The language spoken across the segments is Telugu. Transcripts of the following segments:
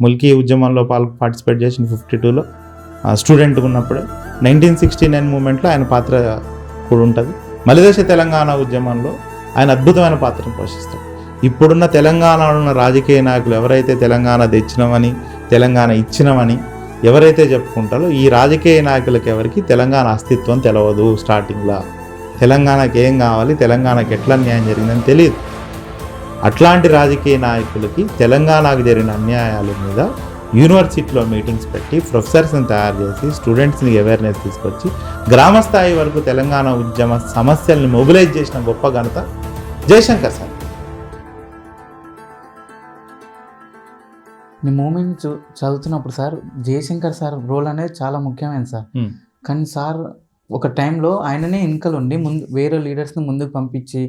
ముల్కీ ఉద్యమంలో పాల్ పార్టిసిపేట్ చేసిన ఫిఫ్టీ టూలో స్టూడెంట్గా ఉన్నప్పుడే నైన్టీన్ సిక్స్టీ నైన్ మూమెంట్లో ఆయన పాత్ర కూడా ఉంటుంది. మలిదశ తెలంగాణ ఉద్యమంలో ఆయన అద్భుతమైన పాత్రను పోషిస్తాడు. ఇప్పుడున్న తెలంగాణలో ఉన్న రాజకీయ నాయకులు ఎవరైతే తెలంగాణ తెచ్చినామని తెలంగాణ ఇచ్చినామని ఎవరైతే చెప్పుకుంటారో ఈ రాజకీయ నాయకులకి ఎవరికి తెలంగాణ అస్తిత్వం తెలవదు స్టార్టింగ్లో. తెలంగాణకి ఏం కావాలి తెలంగాణకి ఎట్లా అన్యాయం జరిగిందని తెలియదు. అట్లాంటి రాజకీయ నాయకులకి తెలంగాణకు జరిగిన అన్యాయాల మీద యూనివర్సిటీలో మీటింగ్స్ పెట్టి ప్రొఫెసర్స్ని తయారు చేసి స్టూడెంట్స్ని అవేర్నెస్ తీసుకొచ్చి గ్రామ స్థాయి వరకు తెలంగాణ ఉద్యమ సమస్యల్ని మొబిలైజ్ చేసిన గొప్ప ఘనత జయశంకర్ సార్ నేను మూమెంట్ చూ చదువుతున్నప్పుడు సార్ జయశంకర్ సార్ రోల్ అనేది చాలా ముఖ్యమైనది సార్. కానీ సార్ ఒక టైంలో ఆయననే ఎన్నికలు ఉండి ముందు వేరే లీడర్స్ని ముందుకు పంపించి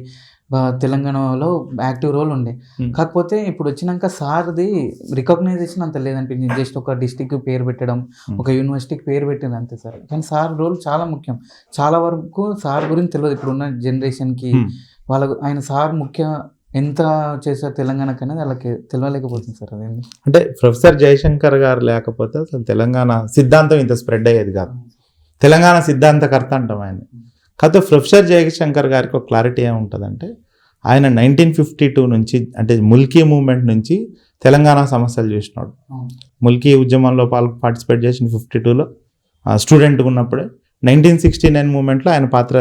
తెలంగాణలో యాక్టివ్ రోల్ ఉండే. కాకపోతే ఇప్పుడు వచ్చినాక సార్ది రికగ్నైజేషన్ అంత లేదనిపించింది. జస్ట్ ఒక డిస్టిక్ పేరు పెట్టడం. ఒక యూనివర్సిటీకి పేరు పెట్టింది అంతే సార్. కానీ సార్ రోల్ చాలా ముఖ్యం. చాలా వరకు సార్ గురించి తెలియదు ఇప్పుడున్న జనరేషన్కి Hmm. వాళ్ళకు ఆయన సార్ ముఖ్య ఎంత చేశారు తెలంగాణకి అనేది వాళ్ళకి తెలియలేకపోతుంది సార్ అదేంటి? అంటే ప్రొఫెసర్ జయశంకర్ గారు లేకపోతే అసలు తెలంగాణ సిద్ధాంతం ఇంత స్ప్రెడ్ అయ్యేది కాదు. తెలంగాణ సిద్ధాంతకర్త అంటాం ఆయన కాకపోతే ప్రొఫెసర్ జయశంకర్ గారికి ఒక క్లారిటీ ఏముంటుందంటే ఆయన నైన్టీన్ ఫిఫ్టీ టూ నుంచి అంటే ముల్కీ మూమెంట్ నుంచి తెలంగాణ సమస్యలు చూసినాడు. ముల్కీ ఉద్యమంలో పాల్ పార్టిసిపేట్ చేసిన ఫిఫ్టీ టూలో స్టూడెంట్గా ఉన్నప్పుడే నైన్టీన్ సిక్స్టీ నైన్ మూమెంట్లో ఆయన పాత్ర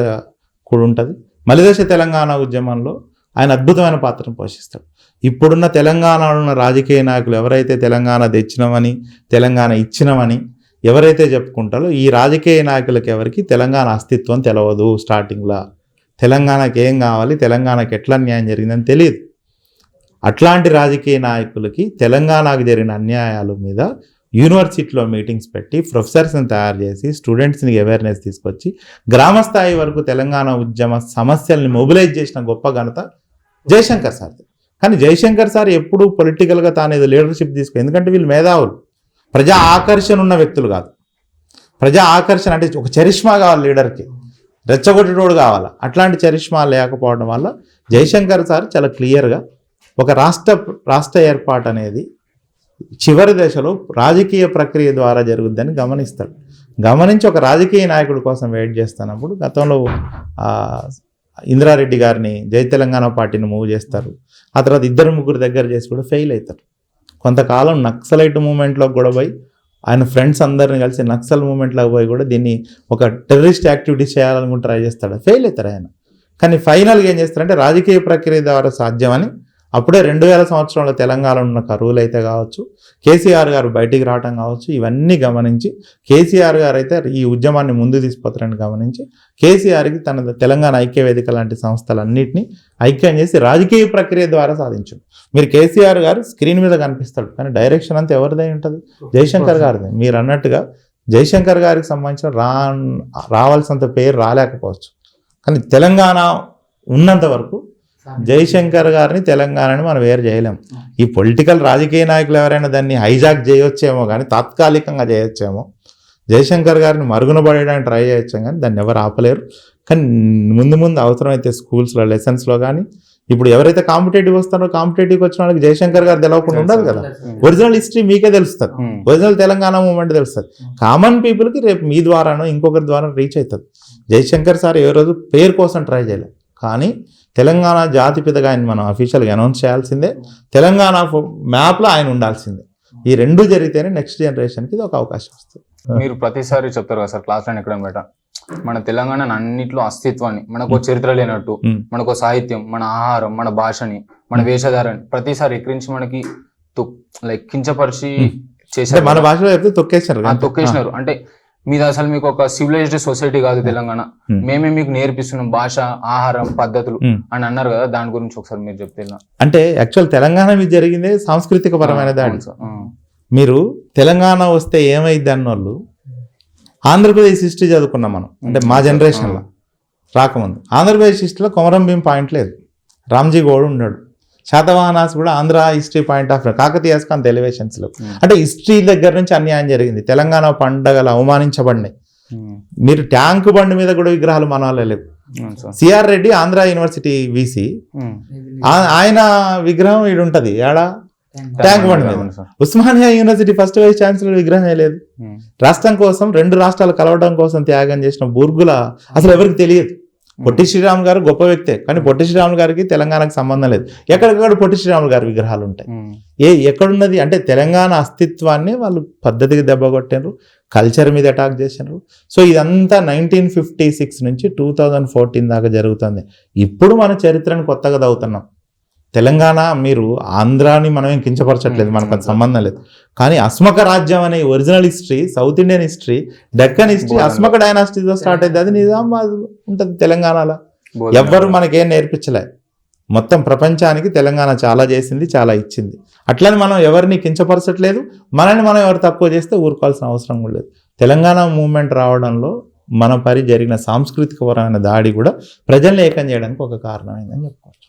కూడా ఉంటుంది. మలిదశ తెలంగాణ ఉద్యమంలో ఆయన అద్భుతమైన పాత్రను పోషిస్తాడు. ఇప్పుడున్న తెలంగాణలో ఉన్న రాజకీయ నాయకులు ఎవరైతే తెలంగాణ తెచ్చినామని తెలంగాణ ఇచ్చినామని ఎవరైతే చెప్పుకుంటారో ఈ రాజకీయ నాయకులకి ఎవరికి తెలంగాణ అస్తిత్వం తెలవదు స్టార్టింగ్లో. తెలంగాణకి ఏం కావాలి? తెలంగాణకి ఎట్లా అన్యాయం జరిగిందని తెలియదు. అట్లాంటి రాజకీయ నాయకులకి తెలంగాణకు జరిగిన అన్యాయాల మీద యూనివర్సిటీలో మీటింగ్స్ పెట్టి ప్రొఫెసర్స్ని తయారు చేసి స్టూడెంట్స్ని అవేర్నెస్ తీసుకొచ్చి గ్రామ స్థాయి వరకు తెలంగాణ ఉద్యమ సమస్యల్ని మొబిలైజ్ చేసిన గొప్ప ఘనత జయశంకర్ సార్ కానీ జయశంకర్ సార్ ఎప్పుడూ పొలిటికల్గా తాను ఏదో లీడర్షిప్ తీసుకో ఎందుకంటే వీళ్ళు మేధావులు. ప్రజా ఆకర్షణ ఉన్న వ్యక్తులు కాదు. ప్రజా ఆకర్షణ అంటే ఒక చరిష్మా కావాలి లీడర్కి. రెచ్చగొట్టేటోడు కావాలి? అట్లాంటి చరిష్మా లేకపోవడం వల్ల జయశంకర్ సార్ చాలా క్లియర్గా ఒక రాష్ట్ర రాష్ట్ర ఏర్పాటు అనేది చివరి దశలో రాజకీయ ప్రక్రియ ద్వారా జరుగుద్దని గమనిస్తాడు గమనించి ఒక రాజకీయ నాయకుడి కోసం వెయిట్ చేస్తున్నప్పుడు గతంలో ఇందిరారెడ్డి గారిని జై తెలంగాణ పార్టీని మూవ్ చేస్తారు. ఆ తర్వాత ఇద్దరు ముగ్గురు దగ్గర చేసి కూడా ఫెయిల్ అవుతారు. కొంతకాలం నక్సలైట్ మూమెంట్లో కూడా పోయి ఆయన ఫ్రెండ్స్ అందరిని కలిసి నక్సల్ మూమెంట్లోకి పోయి కూడా దీన్ని ఒక టెర్రరిస్ట్ యాక్టివిటీస్ చేయాలనుకుని ట్రై చేస్తాడు. ఫెయిల్ అవుతారు ఆయన. కానీ ఫైనల్గా ఏం చేస్తారంటే రాజకీయ ప్రక్రియ ద్వారా సాధ్యమని అప్పుడే రెండు వేల సంవత్సరంలో తెలంగాణలో ఉన్న కరువులు అయితే కావచ్చు కేసీఆర్ గారు బయటికి రావటం కావచ్చు ఇవన్నీ గమనించి కేసీఆర్ గారు అయితే ఈ ఉద్యమాన్ని ముందు తీసుకుపోతారని గమనించి కేసీఆర్కి తన తెలంగాణ ఐక్య వేదిక లాంటి సంస్థలన్నింటినీ ఐక్యం చేసి రాజకీయ ప్రక్రియ ద్వారా సాధించాడు మీరు కేసీఆర్ గారు స్క్రీన్ మీద కనిపిస్తాడు కానీ డైరెక్షన్ అంతా ఎవరిదై ఉంటుంది? జయశంకర్ గారిది. మీరు అన్నట్టుగా జయశంకర్ గారికి సంబంధించిన రా రావాల్సినంత పేరు రాలేకపోవచ్చు. కానీ తెలంగాణ ఉన్నంత వరకు జయశంకర్ గారిని తెలంగాణని మనం వేరు చేయలేం. ఈ పొలిటికల్ రాజకీయ నాయకులు ఎవరైనా దాన్ని హైజాక్ చేయొచ్చేమో కానీ తాత్కాలికంగా చేయొచ్చేమో జయశంకర్ గారిని మరుగున పడేయడానికి ట్రై చేయొచ్చాం కానీ దాన్ని ఎవరు ఆపలేరు. కానీ ముందు ముందు అవసరమైతే స్కూల్స్లో లెసన్స్లో కానీ ఇప్పుడు ఎవరైతే కాంపిటేటివ్ వస్తారో కాంపిటేటివ్కి వచ్చిన వాళ్ళకి జయశంకర్ గారు తెలవకుండా ఉండదు కదా. ఒరిజినల్ హిస్టరీ మీకే తెలుస్తుంది. ఒరిజినల్ తెలంగాణ మూమెంట్ తెలుస్తుంది. కామన్ పీపుల్కి రేపు మీ ద్వారానో ఇంకొకరి ద్వారా రీచ్ అవుతుంది జయశంకర్ సార్ ఏ రోజు పేరు కోసం ట్రై చేయలేదు కానీ తెలంగాణ జాతిపితగా ఆయన మనం అఫీషియల్గా అనౌన్స్ చేయాల్సిందే. తెలంగాణ మ్యాప్లో ఆయన ఉండాల్సిందే. ఈ రెండు జరిగితేనే నెక్స్ట్ జనరేషన్కి ఇది ఒక అవకాశం వస్తుంది. మీరు ప్రతిసారి చెప్తారు కదా సార్ క్లాస్లో ఎక్కడ బయట మన తెలంగాణ అన్నిట్లో అస్తిత్వాన్ని మనకు చరిత్ర లేనట్టు. మనకు సాహిత్యం మన ఆహారం మన భాషని మన వేషధారని ప్రతిసారి ఎక్కిరించి మనకి లైక్ కించపరిచి మ్మ్. అంటే చేశారు మన భాషలో చెప్తే తొక్కేశారు తొక్కేసినారు. అంటే మీది అసలు మీకు ఒక సివిలైజ్డ్ సొసైటీ కాదు తెలంగాణ. మ్మ్. మేమే మీకు నేర్పిస్తున్నాం భాష ఆహారం పద్ధతులు మ్మ్. అని అన్నారు కదా దాని గురించి ఒకసారి మీరు చెప్తే. అంటే యాక్చువల్ తెలంగాణ మీద జరిగిందే సాంస్కృతిక పరమైన దాడి. మీరు తెలంగాణ వస్తే ఏమైంది అన్నోళ్ళు ఆంధ్రప్రదేశ్ హిస్టరీ చదువుకున్నాం మనం. అంటే మా జనరేషన్లో రాకముందు. ఆంధ్రప్రదేశ్ హిస్టరీలో కొమరం భీం పాయింట్ లేదు. రామ్జీ గౌడ్ ఉన్నాడు. శాతవాహనాస్ కూడా ఆంధ్ర హిస్టరీ పాయింట్ ఆఫ్ కాకతీయాస్కి అంత ఎలివేషన్స్ లేవు Hmm. అంటే హిస్టరీ దగ్గర నుంచి అన్యాయం జరిగింది. తెలంగాణ పండగలు అవమానించబడినాయి. మ్మ్. మీరు ట్యాంక్ బండి మీద కూడా విగ్రహాలు మనవాళ్ళే లేవు. Sir. CR Reddy Andhra university VC. ఆయన విగ్రహం ఈడు ఉంటుంది. ఏడా? ట్యాంక్ బండ్ మీద. Osmania university first vice chancellor విగ్రహం లేదు. రాష్ట్రం కోసం రెండు రాష్ట్రాలు కలవడం కోసం త్యాగం చేసిన బూర్గుల అసలు ఎవరికి తెలియదు. పొట్టి శ్రీరామ్ గారు గొప్ప వ్యక్తే కానీ పొట్టి శ్రీరాములు గారికి తెలంగాణకు సంబంధం లేదు. ఎక్కడికక్కడ పొట్టి శ్రీరాములు గారి విగ్రహాలు ఉంటాయి. ఏ ఎక్కడున్నది? అంటే తెలంగాణ అస్తిత్వాన్ని వాళ్ళు పద్ధతికి దెబ్బ కొట్టినారు కల్చర్ మీద అటాక్ చేసినారు సో ఇదంతా నైన్టీన్ ఫిఫ్టీ సిక్స్ నుంచి టూ థౌజండ్ ఫోర్టీన్ దాకా జరుగుతుంది. ఇప్పుడు మన చరిత్రను కొత్తగా చదువుతున్నాం. తెలంగాణ మీరు ఆంధ్రాని మనం ఏం కించపరచట్లేదు మనకు అది సంబంధం లేదు. కానీ అస్మక రాజ్యం అనే original history south Indian history Deccan history. Asmaka డైనాసిటీతో start అయింది. అది నిజామాబాద్ ఉంటుంది తెలంగాణలో. ఎవ్వరు మనకేం నేర్పించలే. మొత్తం ప్రపంచానికి తెలంగాణ చాలా చేసింది చాలా ఇచ్చింది. అట్లని మనం ఎవరిని కించపరచట్లేదు మనల్ని మనం ఎవరు తక్కువ చేస్తే ఊరుకోవాల్సిన అవసరం కూడా లేదు. తెలంగాణ మూమెంట్ రావడంలో మన పరి జరిగిన సాంస్కృతికపరమైన దాడి కూడా ప్రజల్ని ఏకం చేయడానికి ఒక కారణమైందని చెప్పుకోవచ్చు.